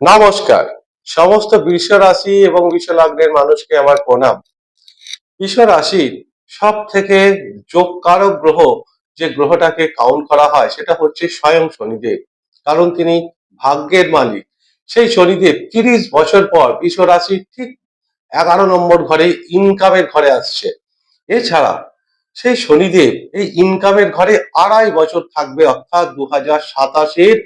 নমস্কার। সমস্ত বৃষ রাশি এবং বৃষ লগ্নের মানুষকে আমার প্রণাম। বৃষ রাশির সব থেকে যোগকারক গ্রহ যে গ্রহটাকে কাউন্ট করা হয়, সেটা হচ্ছে স্বয়ং শনিদেব। কারণ তিনি ভাগ্যের মালিক। সেই শনিদেব তিরিশ বছর পর বৃষ রাশির ঠিক এগারো নম্বর ঘরে ইনকামের ঘরে আসছে। এছাড়া সেই শনিদেব এই ইনকামের ঘরে আড়াই বছর থাকবে, অর্থাৎ দু হাজার সাতাশের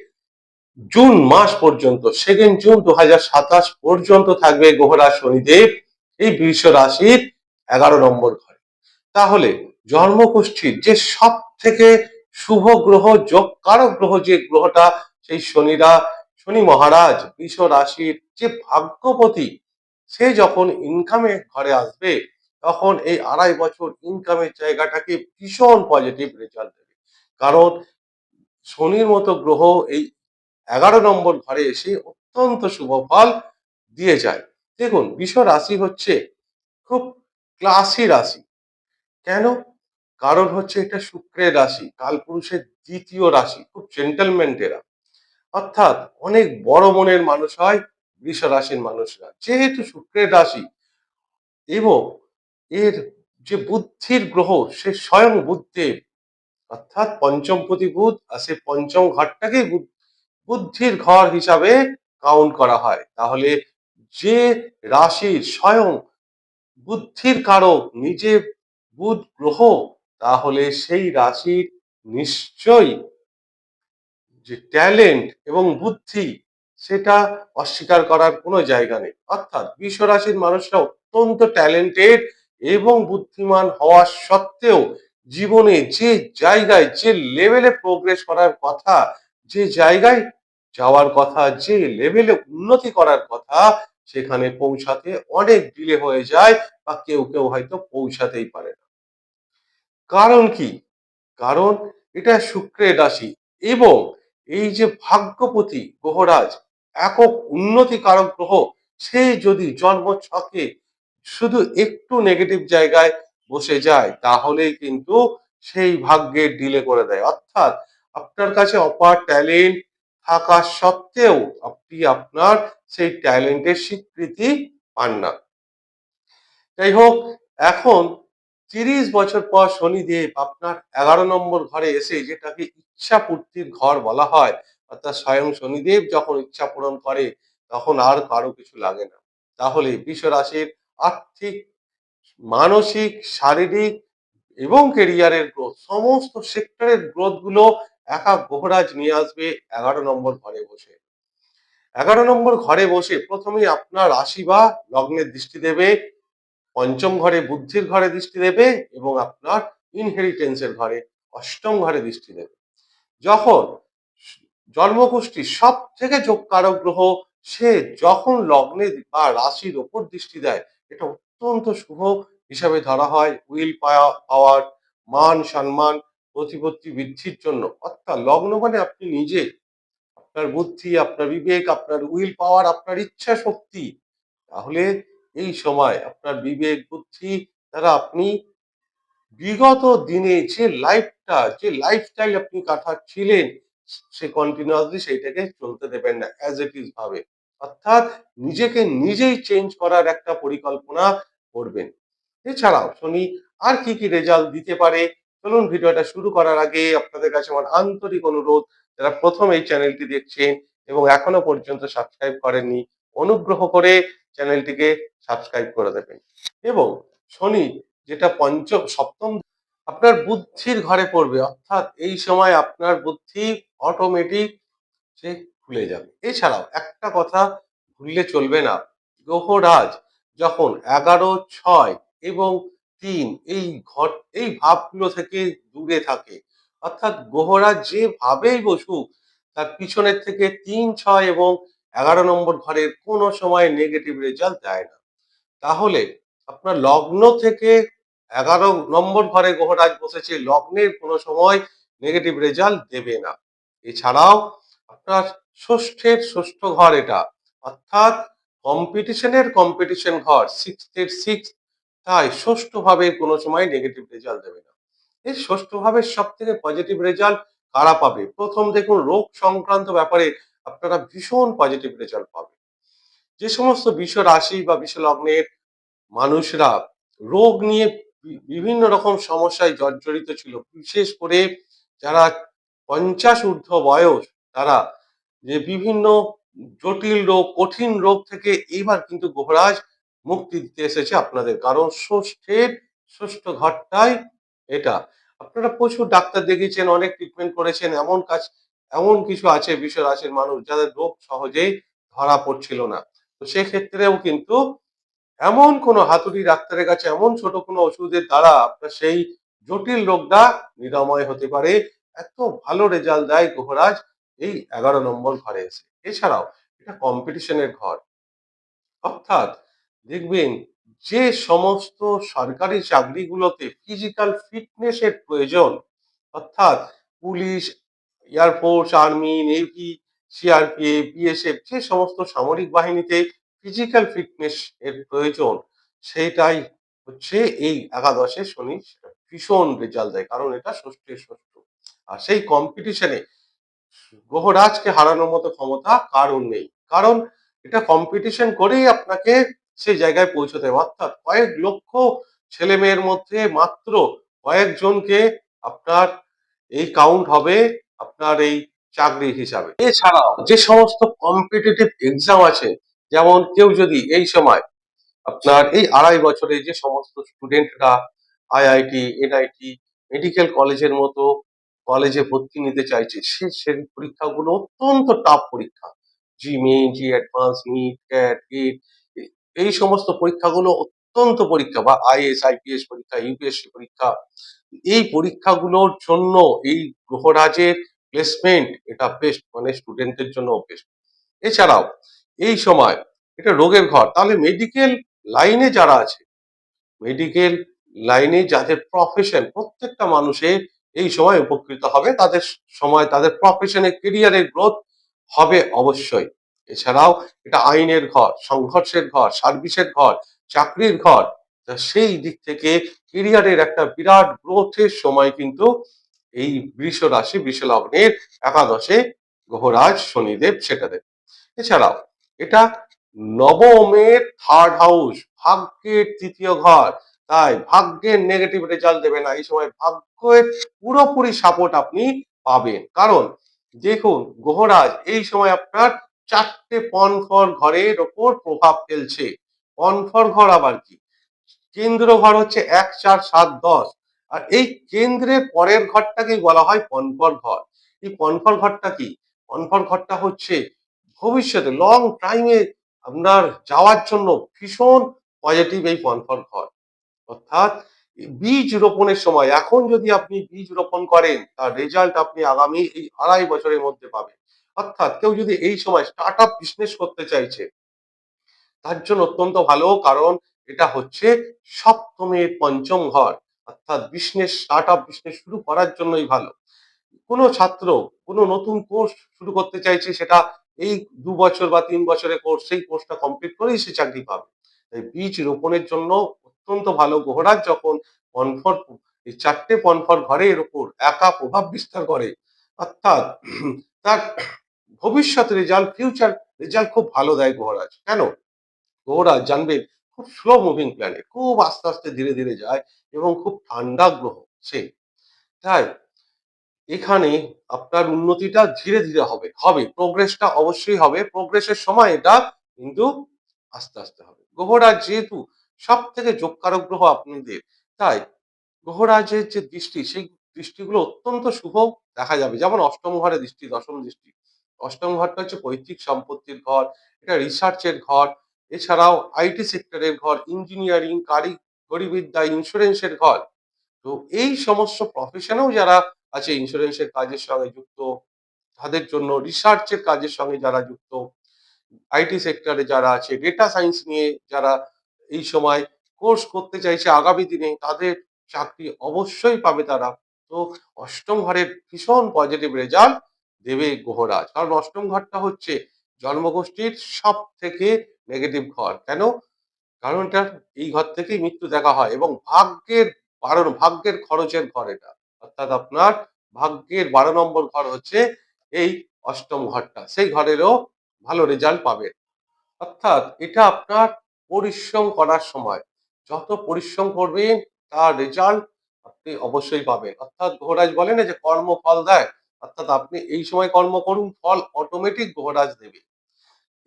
জুন মাস পর্যন্ত সেকেন্ড জুন দু হাজার সাতাশ পর্যন্ত থাকবে গ্রহরা শনিদেব, এই বৃষ রাশির এগারো নম্বর ঘরে। তাহলে জন্মকুষ্ঠীর যে সব থেকে শুভ গ্রহ যোগকারক গ্রহ যে গ্রহটা, সেই শনিরা, শনি মহারাজ, বৃষ রাশির যে ভাগ্যপতি, সে যখন ইনকামে ঘরে আসবে, তখন এই আড়াই বছর ইনকামের জায়গাটাকে ভীষণ পজিটিভ রেজাল্ট দেবে। কারণ শনির মতো গ্রহ এই এগারো নম্বর ঘরে এসে অত্যন্ত শুভ ফল দিয়ে যায়। দেখুন, বিষ রাশি হচ্ছে খুব ক্লাসি রাশি। কেন? কারণ হচ্ছে এটা শুক্রের রাশি, কালপুরুষের দ্বিতীয় রাশি, খুব জেন্টেলমেন্ট এরা। অর্থাৎ অনেক বড় মনের মানুষ হয়, বৃষ রাশির মানুষরা যেহেতু শুক্রের রাশি এবং এর যে বুদ্ধির গ্রহ, সে স্বয়ং বুদ্ধের অর্থাৎ পঞ্চমপতি বুধ আর সে পঞ্চম ঘরটাকেই বুদ্ধির ঘর হিসাবে কাউন্ট করা হয়। তাহলে যে রাশির স্বয়ং বুদ্ধির কারক, নিজে বুধ গ্রহ, তাহলে সেই রাশির নিশ্চয়ই যে ট্যালেন্ট এবং বুদ্ধি, সেটা অস্বীকার করার কোনো জায়গা নেই। অর্থাৎ বিশ্ব রাশির মানুষরা অত্যন্ত ট্যালেন্টেড এবং বুদ্ধিমান হওয়া সত্ত্বেও জীবনে যে জায়গায়, যে লেভেলে প্রোগ্রেস করার কথা, যে জায়গায় যাওয়ার কথা, যে লেভেলে উন্নতি করার কথা, সেখানে পৌঁছাতে অনেক ডিলে হয়ে যায় বা কেউ কেউ হয়তো পৌঁছাতেই পারে না। কারণ কি? কারণ এটা শুক্রের রাশি এবং এই যে ভাগ্যপতি গ্রহরাজ একক উন্নতি কারক গ্রহ, সে যদি জন্ম ছকে শুধু একটু নেগেটিভ জায়গায় বসে যায় তাহলে কিন্তু সেই ভাগ্যের ডিলে করে দেয়। অর্থাৎ আপনার কাছে অপার ট্যালেন্ট থাকা সত্ত্বেও আপনি আপনার সেই ট্যালেন্টের স্বীকৃতি পান না। যাই হোক এখন তিরিশ বছর পর শনিদেব আপনার এগারো নম্বর ঘরে এসে যেটাকে ইচ্ছা পূর্তির ঘর বলা হয়, অর্থাৎ স্বয়ং শনিদেব যখন ইচ্ছা পূরণ করে, তখন আর কারও কিছু লাগে না। তাহলে বিশ্ব রাশির আর্থিক, মানসিক, শারীরিক এবং কেরিয়ারের গ্রোথ সমস্ত সেক্টরের গ্রোথগুলো একা গ্রহরাজ নিয়ে আসবে এগারো নম্বর ঘরে বসে। এগারো নম্বর ঘরে বসে প্রথমেই আপনার রাশি বা লগ্নের দৃষ্টি দেবে, পঞ্চম ঘরে বুদ্ধির ঘরে দৃষ্টি দেবে এবং আপনার ইনহেরিটেন্সের ঘরে অষ্টম ঘরে দৃষ্টি দেবে। যখন জন্মগোষ্ঠী সব থেকে যোগকারক গ্রহ, সে যখন লগ্নে বা রাশির ওপর দৃষ্টি দেয়, এটা অত্যন্ত শুভ হিসাবে ধরা হয়। উইল পাওয়ার, মান, সম্মান প্রতিপত্তি বৃদ্ধির জন্য। অর্থাৎ লগ্ন মানে আপনি নিজে। আপনার বুদ্ধি, আপনার বিবেক, আপনার উইল পাওয়ার, আপনার ইচ্ছা শক্তি। তাহলে এই সময় আপনার বিবেক, বুদ্ধি দ্বারা আপনি বিগত দিনে যে লাইফটা, যে লাইফস্টাইল আপনি কাটাচ্ছিলেন, সে কন্টিনিউয়াসলি সেইটাকে চলতে দেবেন না অ্যাজ ইট ইজ ভাবে। অর্থাৎ নিজেকে নিজেই চেঞ্জ করার একটা পরিকল্পনা করবেন। এছাড়াও শনি আর কি কি রেজাল্ট দিতে পারে চলুন ভিডিওটা শুরু করার আগে আপনাদের কাছে আমার আন্তরিক অনুরোধ, যারা প্রথম এই চ্যানেলটি দেখছেন এবং এখনও পর্যন্ত সাবস্ক্রাইব করেননি, অনুগ্রহ করে চ্যানেলটিকে সাবস্ক্রাইব করে দেবেন। এবং শনি, যেটা পঞ্চম, সপ্তম, আপনার বুদ্ধির ঘরে পড়বে, অর্থাৎ এই সময় আপনার বুদ্ধি অটোমেটিক সে খুলে যাবে। এছাড়াও একটা কথা ভুললে চলবে না, গ্রহরাজ, যখন এগারো, ছয় এবং তিন এই ঘর এই ভাবগুলো থেকে দূরে থাকে। অর্থাৎ গ্রহরাজ যেভাবেই বসুক, তার পিছনের থেকে তিন, ছয় এবং এগারো নম্বর ঘরের কোনো সময় নেগেটিভ রেজাল্ট দেয় না। তাহলে আপনার লগ্ন থেকে এগারো নম্বর ঘরে গ্রহরাজ বসেছে, লগ্নের কোনো সময় নেগেটিভ রেজাল্ট দেবে না। এছাড়াও আপনার ষষ্ঠের ষষ্ঠ ঘর এটা। অর্থাৎ কম্পিটিশনের কম্পিটিশন ঘর সিক্সথের সিক্স তাই ষষ্ঠ ভাবে কোনো সময় নেগেটিভ রেজাল্ট দেবে না। এই ষষ্ঠ ভাবের সব থেকে পজিটিভ রেজাল্ট কারা পাবে? প্রথম দেখুন, রোগ সংক্রান্ত ব্যাপারে আপনারা ভীষণ পজিটিভ রেজাল্ট পাবে যে সমস্ত বিশ্ব রাশি বা বিশ্ব লগ্নের মানুষরা রোগ নিয়ে বিভিন্ন রকম সমস্যায় জর্জরিত ছিল, বিশেষ করে যারা পঞ্চাশ ঊর্ধ্ব বয়স, তারা যে বিভিন্ন জটিল রোগ, কঠিন রোগ থেকে এইবার কিন্তু গোহরাজ মুক্তি দিতে এসেছে আপনাদের। কারণ ষষ্ঠের ষষ্ঠ ঘরটাই এটা। আপনারা প্রচুর ডাক্তার দেখিয়েছেন, অনেক ট্রিটমেন্ট করেছেন, এমন কাজ, এমন কিছু আছে বিশ্ব রাশির মানুষ যাদের রোগ সহজেই ধরা পড়ছিল না। তো সেক্ষেত্রেও কিন্তু এমন কোনো হাতুড়ি ডাক্তারের কাছে, এমন ছোট কোনো ওষুধের দ্বারা আপনার সেই জটিল রোগটা নিরাময় হতে পারে। এত ভালো রেজাল্ট দেয় গ্রহরাজ এই এগারো নম্বর ঘরে এসে। এছাড়াও এটা কম্পিটিশনের ঘর। অর্থাৎ দেখবেন যে সমস্ত সরকারি চাকরিগুলোতে ফিজিক্যাল ফিটনেসের প্রয়োজন, অর্থাৎ police air force army navy CRPF BSF যে সমস্ত সামরিক বাহিনীতে ফিজিক্যাল ফিটনেস এর প্রয়োজন, সেটাই হচ্ছে এই একাদশে শনি ভীষণ রেজাল্ট দেয়, কারণ এটা ষষ্ঠের ষষ্ঠ। আর সেই কম্পিটিশনে গ্রহরাজকে হারানোর মতো ক্ষমতা কারণ নেই, কারণ এটা কম্পিটিশন করেই আপনাকে সেই জায়গায় পৌঁছতে অর্থাৎ কয়েক লক্ষ ছেলে মেয়ের মধ্যে মাত্র কয়েকজনকে আপনার এই কাউন্ট হবে আপনার এই চাকরি হিসাবে। এছাড়াও যে সমস্ত কম্পিটিটিভ এক্সাম আছে, যেমন কেউ যদি এই সময় আপনার এই আড়াই বছরে যে সমস্ত স্টুডেন্টরা আইআইটি এনআইটি মেডিকেল কলেজের মতো কলেজে ভর্তি নিতে চাইছে, সে সেই পরীক্ষাগুলো অত্যন্ত টাফ পরীক্ষা। JEE main JEE advance NEET CAT এই সমস্ত পরীক্ষাগুলো অত্যন্ত পরীক্ষা বা আইএস আইপিএস পরীক্ষা, ইউপিএসসি পরীক্ষা, এই পরীক্ষাগুলোর জন্য এই গ্রহরাজের প্লেসমেন্ট এটা বেস্ট মানে স্টুডেন্টদের জন্য বেস্ট এছাড়াও এই সময় এটা রোগের ঘর, তাহলে মেডিকেল লাইনে যারা আছে মেডিকেল লাইনে যাদের প্রফেশন প্রত্যেকটা মানুষের এই সময় উপকৃত হবে, তাদের সময়, তাদের প্রফেশনে কেরিয়ারের গ্রোথ হবে অবশ্যই। এছাড়াও এটা আইনের ঘর, সংঘর্ষের ঘর, সার্ভিসের ঘর, চাকরির ঘর। সেই দিক থেকে কেরিয়ারের একটা বিরাট গ্রোথের সময় কিন্তু এই বৃষ রাশি, বৃষ একাদশে গ্রহরাজ শনিদেব সেটা দেবে। এছাড়াও এটা নবমের থার্ড হাউস ভাগ্যের তৃতীয় ঘর। তাই ভাগ্যের নেগেটিভ রেজাল্ট দেবে না। এই সময় ভাগ্যের পুরোপুরি সাপোর্ট আপনি পাবেন। কারণ দেখুন, গ্রহরাজ এই সময় আপনার চারটে পনফর ঘরের ওপর প্রভাব ফেলছে। পনফর ঘর আবার কি? কেন্দ্র ঘর হচ্ছে এক, চার, সাত, দশ। আর এই কেন্দ্রের পরের ঘরটাকেই বলা হয় পনফর ঘর। এই পনফর ঘরটা কি? পনফর ঘরটা হচ্ছে ভবিষ্যতে লং টাইমে আপনার যাওয়ার জন্য ভীষণ পজিটিভ এই পনফর ঘর। অর্থাৎ বীজ রোপণের সময়, এখন যদি আপনি বীজ রোপণ করেন, তার রেজাল্ট আপনি আগামী এই আড়াই বছরের মধ্যে পাবেন। অর্থাৎ কেউ যদি এই সময় স্টার্ট আপ বিজনেস করতে চাইছে, তার জন্য অত্যন্ত ভালো কারণ এটা হচ্ছে সপ্তমের পঞ্চম ঘর। অর্থাৎ বিজনেস স্টার্ট আপ বিজনেস শুরু করার জন্যই ভালো। কোনো ছাত্র, কোনো নতুন কোর্স শুরু করতে চাইছে, সেটা এই দু বছর বা তিন বছরের কোর্স সেই কোর্সটা কমপ্লিট করেই সে চাকরি পাবে। তাই বীজ রোপণের জন্য অত্যন্ত ভালো গ্রহরাজ যখন পনফর, এই চারটে পনফর ঘরের ওপর একা প্রভাব বিস্তার করে, অর্থাৎ তার ভবিষ্যৎ রেজাল্ট ফিউচার রেজাল্ট খুব ভালো দেয় গ্রহরাজ কেন? গ্রহরাজ জানবেন খুব স্লো মুভিং প্ল্যানেট খুব আস্তে আস্তে ধীরে ধীরে যায় এবং খুব ঠান্ডা গ্রহ সে। তাই এখানে আপনার উন্নতিটা ধীরে ধীরে হবে হবে। প্রোগ্রেসটা অবশ্যই হবে। প্রোগ্রেসের সময় এটা কিন্তু আস্তে আস্তে হবে। গ্রহরাজ যেহেতু সব থেকে যোগকারক গ্রহ আপনাদের, তাই গ্রহরাজের যে দৃষ্টি, সেই দৃষ্টিগুলো অত্যন্ত শুভ দেখা যাবে। যেমন অষ্টম ঘরে দৃষ্টি, দশম দৃষ্টি। অষ্টম ঘরটা হচ্ছে পৈতৃক সম্পত্তির ঘর, এটা রিসার্চের ঘর। এছাড়াও আইটি সেক্টরের ঘর ইঞ্জিনিয়ারিং কারিগরি বিদ্যা ইন্স্যুরেন্সের ঘর। তো এই সমস্ত প্রফেশনেও যারা আছে ইন্স্যুরেন্সের কাজের সঙ্গে যুক্ত, তাদের জন্য রিসার্চের কাজের সঙ্গে যারা যুক্ত আইটি সেক্টরে যারা আছে ডেটা সায়েন্স নিয়ে যারা এই সময় কোর্স করতে চাইছে আগামী দিনে, তাদের চাকরি অবশ্যই পাবে তারা। তো অষ্টম ঘরের ভীষণ পজিটিভ রেজাল্ট দেবে গ্রহরাজ কারণ অষ্টম ঘরটা হচ্ছে জন্মগোষ্ঠীর সব থেকে নেগেটিভ ঘর। কেন? কারণ এটা এই ঘর থেকেই মৃত্যু দেখা হয় এবং ভাগ্যের বারো ভাগ্যের খরচের ঘর এটা। অর্থাৎ আপনার ভাগ্যের বারো নম্বর ঘর হচ্ছে এই অষ্টম ঘরটা। সেই ঘরেরও ভালো রেজাল্ট পাবেন অর্থাৎ এটা আপনার পরিশ্রম করার সময়। যত পরিশ্রম করবেন, তার রেজাল্ট আপনি অবশ্যই পাবেন। অর্থাৎ গ্রহরাজ বলে না যে কর্ম ফল দেয়, অর্থাৎ আপনি এই সময় কর্ম করুন, ফল অটোমেটিক গ্রহরাজ দেবে।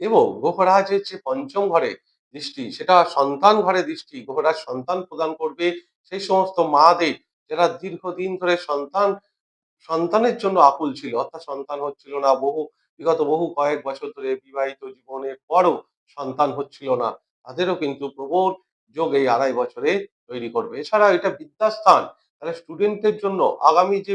এবং গ্রহরাজের যে পঞ্চম ঘরে দৃষ্টি, সেটা সন্তান ঘরে দৃষ্টি গ্রহরাজ সন্তান প্রদান করবে সেই সমস্ত মাদের যারা দীর্ঘদিন ধরে সন্তান, সন্তানের জন্য আকুল ছিল, অর্থাৎ সন্তান হচ্ছিল না, বহু, বিগত বহু কয়েক বছর ধরে বিবাহিত জীবনের পরও সন্তান হচ্ছিল না, তাদেরও কিন্তু প্রবল যোগ এই আড়াই বছরে তৈরি করবে। এছাড়া এটা বিদ্যাস্থান তাহলে স্টুডেন্টের জন্য আগামী যে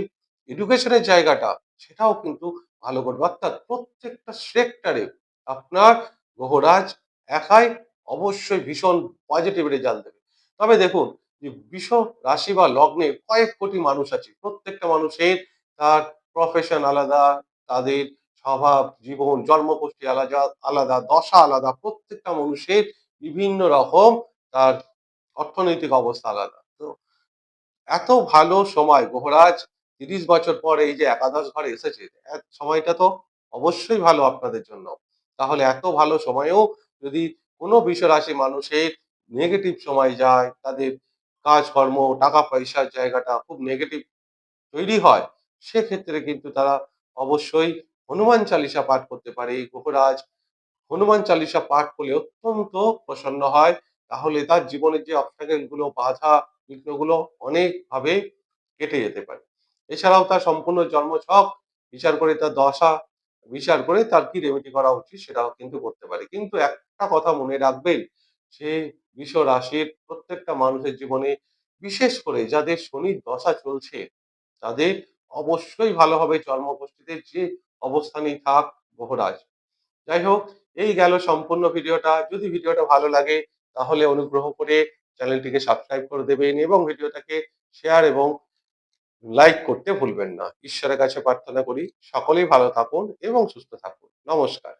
এডুকেশনের জায়গাটা, সেটাও কিন্তু ভালো করবে। অর্থাৎ প্রত্যেকটা সেক্টরে আপনার গ্রহরাজ একাই অবশ্যই ভীষণ পজিটিভ রেজাল্ট দেবে। তবে দেখুন, যে বিষ রাশি বা লগ্নে কয়েক কোটি মানুষ আছে, প্রত্যেকটা মানুষের তার প্রফেশন আলাদা, তাদের স্বভাব, জীবন, জন্মগোষ্ঠী আলাদা আলাদা, দশা আলাদা, প্রত্যেকটা মানুষের বিভিন্ন রকম তার অর্থনৈতিক অবস্থা আলাদা। এত ভালো সময়। গ্রহরাজ তিরিশ বছর পর এই যে একাদশ ঘরে এসেছে সময়টা তো অবশ্যই ভালো আপনাদের জন্য। তাহলে এত ভালো সময়েও যদি কোনো রাশি মানুষের নেগেটিভ সময় যায়, তাদের কাজকর্ম, টাকা পয়সার জায়গাটা খুব নেগেটিভ তৈরি হয়, সেক্ষেত্রে কিন্তু তারা অবশ্যই হনুমান চালিসা পাঠ করতে পারে। এই হনুমান চালিসা পাঠ করলে অত্যন্ত প্রসন্ন হয়। তাহলে তার জীবনের যে অবস্টাকেলগুলো, বাধা বিঘ্নগুলো অনেকভাবে কেটে যেতে পারে। এছাড়াও তার সম্পূর্ণ জন্মছক, বিচার করে তার দশা, বিচার করে তার কি রেমেডি করা উচিত সেটাও কিন্তু করতে পারে। কিন্তু একটা কথা মনে রাখবেন যে বিশ্ব রাশির প্রত্যেকটা মানুষের জীবনে, বিশেষ করে যাদের শনির দশা চলছে, তাদের অবশ্যই ভালো হবে জন্মগোষ্ঠীতে যে অবস্থানেই থাক গ্রহরাজ যাই হোক, এই গেল সম্পূর্ণ ভিডিওটা। যদি ভিডিওটা ভালো লাগে, তাহলে অনুগ্রহ করে চ্যানেলটিকে সাবস্ক্রাইব করে দেবেন এবং ভিডিওটাকে শেয়ার এবং লাইক করতে ভুলবেন না। ঈশ্বরের কাছে প্রার্থনা করি, সকলেই ভালো থাকুন এবং সুস্থ থাকুন। নমস্কার।